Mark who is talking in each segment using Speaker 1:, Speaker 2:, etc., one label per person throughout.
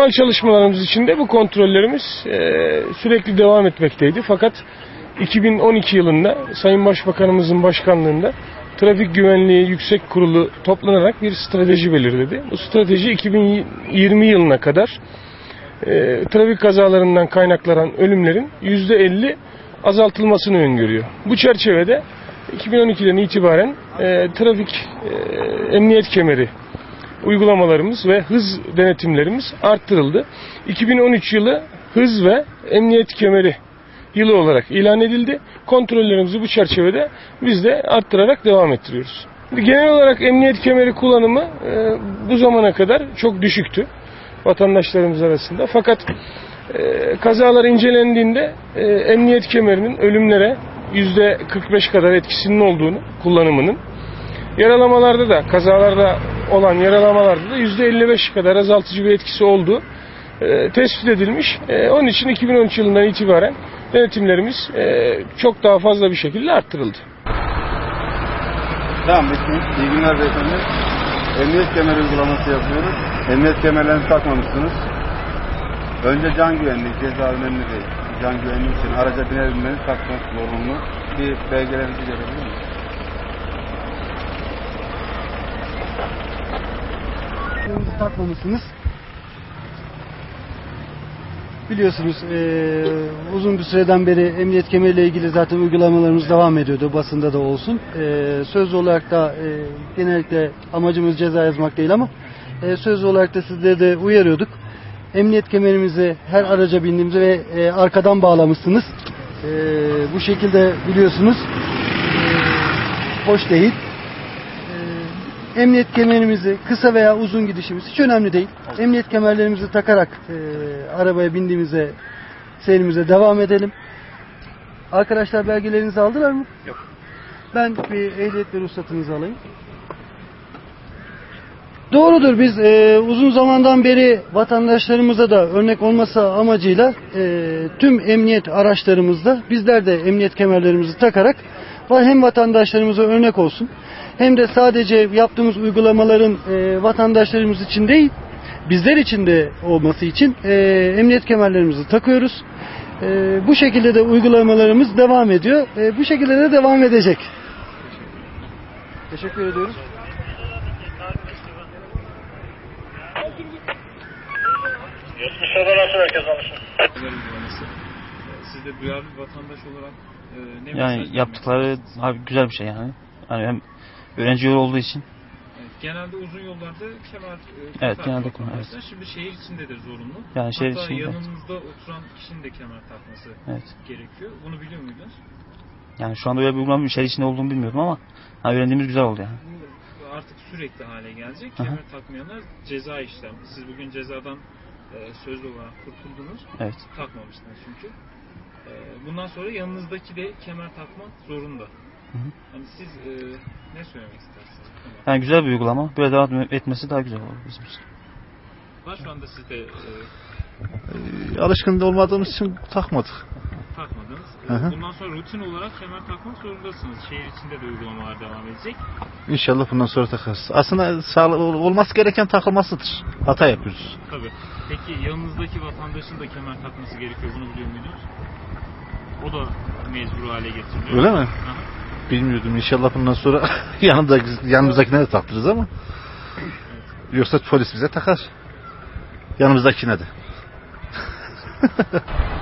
Speaker 1: Normal çalışmalarımız içinde bu kontrollerimiz e, sürekli devam etmekteydi. Fakat 2012 yılında Sayın Başbakanımızın başkanlığında Trafik Güvenliği Yüksek Kurulu toplanarak bir strateji belirledi. Bu strateji 2020 yılına kadar e, trafik kazalarından kaynaklanan ölümlerin %50 azaltılmasını öngörüyor. Bu çerçevede 2012'den itibaren e, trafik e, emniyet kemeri uygulamalarımız ve hız denetimlerimiz arttırıldı. 2013 yılı hız ve emniyet kemeri yılı olarak ilan edildi. Kontrollerimizi bu çerçevede biz de arttırarak devam ettiriyoruz. Genel olarak emniyet kemeri kullanımı e, bu zamana kadar çok düşüktü vatandaşlarımız arasında. Fakat e, kazalar incelendiğinde e, emniyet kemerinin ölümlere %45 kadar etkisinin olduğunu kullanımının yaralamalarda da kazalarda olan yaralamalarda da %55 kadar azaltıcı bir etkisi olduğu e, tespit edilmiş. E, onun için 2013 yılından itibaren denetimlerimiz e, çok daha fazla bir şekilde arttırıldı.
Speaker 2: Tamam bitti. İyi günler beyefendi. Emniyet kemeri uygulaması yapıyoruz. Emniyet kemerlerini takmamışsınız. Önce can güvenliği, ceza önemli değil. Can güvenliği için araca biner binmeniz takmak zorunlu. Bir belgelerinizi görebilir miyim?
Speaker 3: Kemerinizi takmamışsınız. Biliyorsunuz eee, uzun bir süreden beri emniyet kemeriyle ilgili zaten uygulamalarımız devam ediyordu basında da olsun. Eee sözlü olarak da eee, genellikle amacımız ceza yazmak değil ama eee sözlü olarak da sizleri de uyarıyorduk. Emniyet kemerimizi her araca bindiğimizde ve eee, arkadan bağlamışsınız. Eee, bu şekilde biliyorsunuz eee, hoş değil. Emniyet kemerimizi kısa veya uzun gidişimiz hiç önemli değil. Emniyet kemerlerimizi takarak e, arabaya bindiğimizde seyrimize devam edelim. Arkadaşlar belgelerinizi aldılar mı?
Speaker 2: Yok.
Speaker 3: Ben bir ehliyet ve ruhsatınızı alayım. Doğrudur biz e, uzun zamandan beri vatandaşlarımıza da örnek olması amacıyla e, tüm emniyet araçlarımızda bizler de emniyet kemerlerimizi takarak va- hem vatandaşlarımıza örnek olsun hem de sadece yaptığımız uygulamaların e, vatandaşlarımız için değil bizler için de olması için e, emniyet kemerlerimizi takıyoruz. E, bu şekilde de uygulamalarımız devam ediyor. E, bu şekilde de devam edecek. Teşekkür ediyoruz.
Speaker 4: Mustafa'dan nasıl herkes alışın?
Speaker 5: Siz de duyarlı vatandaş olarak e, ne
Speaker 6: Yani yaptıkları abi güzel bir şey yani. Hani hem öğrenci yolu olduğu için
Speaker 5: Evet, genelde uzun yollarda kemer e,
Speaker 6: Evet, genelde
Speaker 5: vatandaşlar. Şimdi şehir içinde de zorunlu.
Speaker 6: Yani şehir
Speaker 5: Hatta
Speaker 6: içinde, evet.
Speaker 5: yanınızda oturan kişinin de kemer takması
Speaker 6: evet.
Speaker 5: gerekiyor. Bunu biliyor muydunuz?
Speaker 6: Yani şu anda öyle bir uygulama bir şey içinde olduğunu bilmiyorum ama hani öğrendiğimiz güzel oldu yani.
Speaker 5: Bu artık sürekli hale gelecek.
Speaker 6: Aha.
Speaker 5: Kemer takmayanlar ceza işlem. Siz bugün cezadan e, sözlü olarak kurtuldunuz.
Speaker 6: Evet.
Speaker 5: Takmamıştınız çünkü. E, bundan sonra yanınızdaki de kemer takmak zorunda.
Speaker 6: hı.
Speaker 5: Hani siz e, ne söylemek istersiniz?
Speaker 6: Yani güzel bir uygulama. Böyle devam etmesi daha güzel olur bizim için.
Speaker 5: Var şu anda siz de e,
Speaker 7: Ee, alışkın olmadığımız için takmadık.
Speaker 5: takmadınız.
Speaker 7: Hı hı.
Speaker 5: Bundan sonra rutin olarak kemer takmak zorundasınız. Şehir içinde de uygulamalar devam edecek.
Speaker 7: İnşallah bundan sonra takarız. Aslında sağlı, olması gereken takılmasıdır. Hata yapıyoruz.
Speaker 5: Tabii. Peki yanınızdaki vatandaşın da kemer takması gerekiyor. Bunu biliyor muydunuz? O da mecbur hale getiriliyor.
Speaker 7: Öyle mi?
Speaker 5: Aha.
Speaker 7: Bilmiyordum. İnşallah bundan sonra yanında, yanımızdakine de taktırırız ama yoksa polis bize takar. Yanımızdakine de.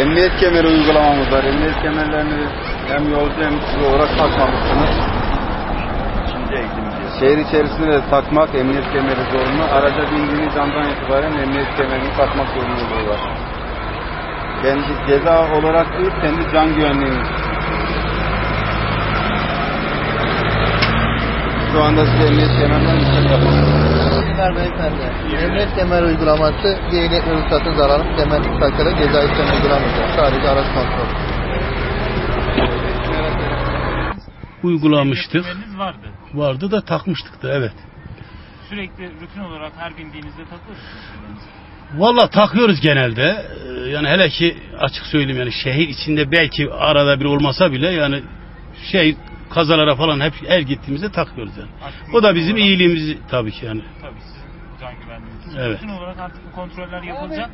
Speaker 2: Emniyet kemeri uygulamamız var. Emniyet kemerlerini hem yolcu hem kişi olarak takmamışsınız. Şehir içerisinde de takmak emniyet kemeri zorunlu. Araca bindiğiniz andan itibaren emniyet kemerini takmak zorunluluğu var. Kendi ceza olarak değil, kendi can güvenliğiniz. Şu anda size emniyet kemerlerini yapamıyorsunuz.
Speaker 8: günler beyefendi. Emniyet kemer uygulaması bir ehliyet ve ruhsatınızı alalım. Kemer takılı ceza işlemi uygulamayacağız. Sadece araç kontrol.
Speaker 9: uygulamıştık.
Speaker 5: Kemeriniz vardı.
Speaker 9: Vardı da takmıştık da evet.
Speaker 5: Sürekli rutin olarak her bindiğinizde takıyor musunuz kemerinizi?
Speaker 9: Valla takıyoruz genelde. Ee, Yani hele ki açık söyleyeyim yani şehir içinde belki arada bir olmasa bile yani şey kazalara falan hep her gittiğimizde takıyoruz yani.
Speaker 5: Artık
Speaker 9: O da bizim
Speaker 5: olarak-
Speaker 9: iyiliğimiz tabii ki yani.
Speaker 5: Tabii sizin can güvenliğiniz için.
Speaker 9: Evet.
Speaker 5: Rutin olarak artık bu kontroller yapılacak.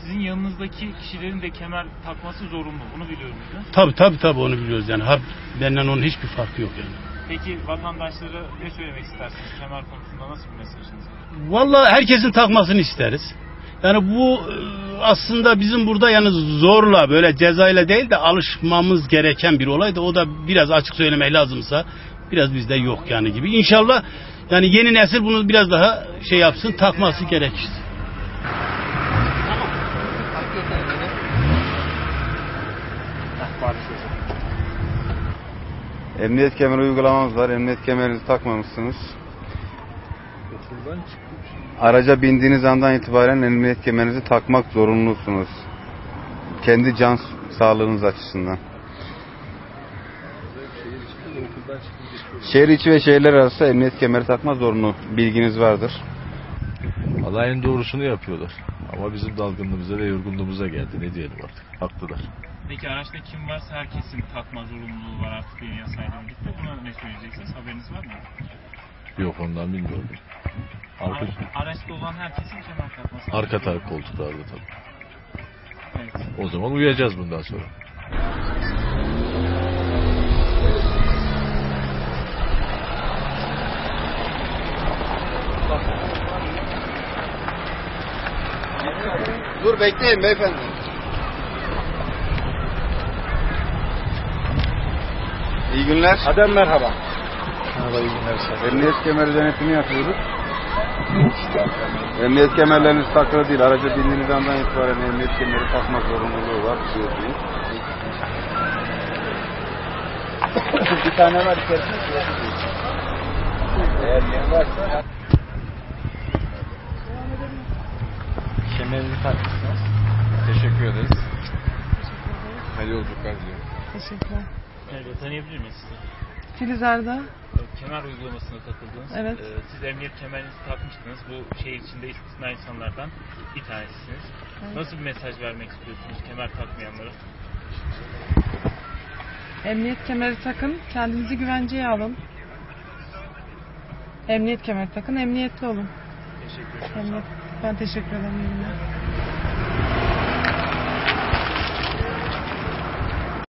Speaker 5: Sizin yanınızdaki kişilerin de kemer takması zorunlu. Bunu biliyor musunuz?
Speaker 9: Tabii tabii tabii onu biliyoruz yani. Har benden onun hiçbir farkı yok yani.
Speaker 5: Peki vatandaşlara ne söylemek istersiniz? Kemer konusunda nasıl bir mesajınız var?
Speaker 9: Vallahi herkesin takmasını isteriz. Yani bu e, aslında bizim burada yani zorla böyle cezayla değil de alışmamız gereken bir olay da o da biraz açık söylemek lazımsa biraz bizde yok yani gibi. İnşallah yani yeni nesil bunu biraz daha şey yapsın takması gerekir.
Speaker 2: Emniyet kemeri uygulamamız var. Emniyet kemerinizi takmamışsınız. Araca bindiğiniz andan itibaren emniyet kemerinizi takmak zorunlusunuz. Kendi can sağlığınız açısından. Şehir içi ve şehirler arası emniyet kemeri takma zorunlu. Bilginiz vardır.
Speaker 10: Vallahi en doğrusunu yapıyorlar. Ama bizim dalgınlığımıza ve yorgunluğumuza geldi. Ne diyelim artık. Haklılar.
Speaker 5: Peki araçta kim varsa herkesin takma zorunluluğu var artık yeni yasayla birlikte. Buna ne söyleyeceksiniz? Haberiniz var mı?
Speaker 10: Yok ondan bilmiyorum. Arka,
Speaker 5: Ara- araçta olan herkesin kemer takması.
Speaker 10: arka taraf koltuklarda tabii.
Speaker 5: Evet.
Speaker 10: O zaman uyuyacağız bundan sonra.
Speaker 2: Dur bekleyin beyefendi. İyi günler.
Speaker 7: Adem merhaba.
Speaker 2: Emniyet kemeri denetimi yapıyoruz. Emniyet kemerleriniz takılı değil. Araca bindiğiniz andan itibaren emniyet kemeri takmak zorunluluğu var. Biliyorsunuz.
Speaker 7: Bir tane var içerisinde. Eğer yeni varsa kemerini takmışsınız. Teşekkür ederiz. Hayırlı yolculuklar diliyorum.
Speaker 11: Teşekkürler.
Speaker 5: Evet, tanıyabilir miyiz sizi?
Speaker 11: Filiz Arda.
Speaker 5: Kemer uygulamasına takıldınız.
Speaker 11: Evet.
Speaker 5: Ee, siz emniyet kemerinizi takmıştınız. Bu şehir içinde istisna insanlardan bir tanesisiniz.
Speaker 11: Evet.
Speaker 5: Nasıl bir mesaj vermek istiyorsunuz kemer takmayanlara?
Speaker 11: Emniyet kemeri takın. Kendinizi güvenceye alın. Emniyet kemeri takın. Emniyetli olun.
Speaker 5: Teşekkür ederim.
Speaker 11: Emniyet. Ben teşekkür ederim.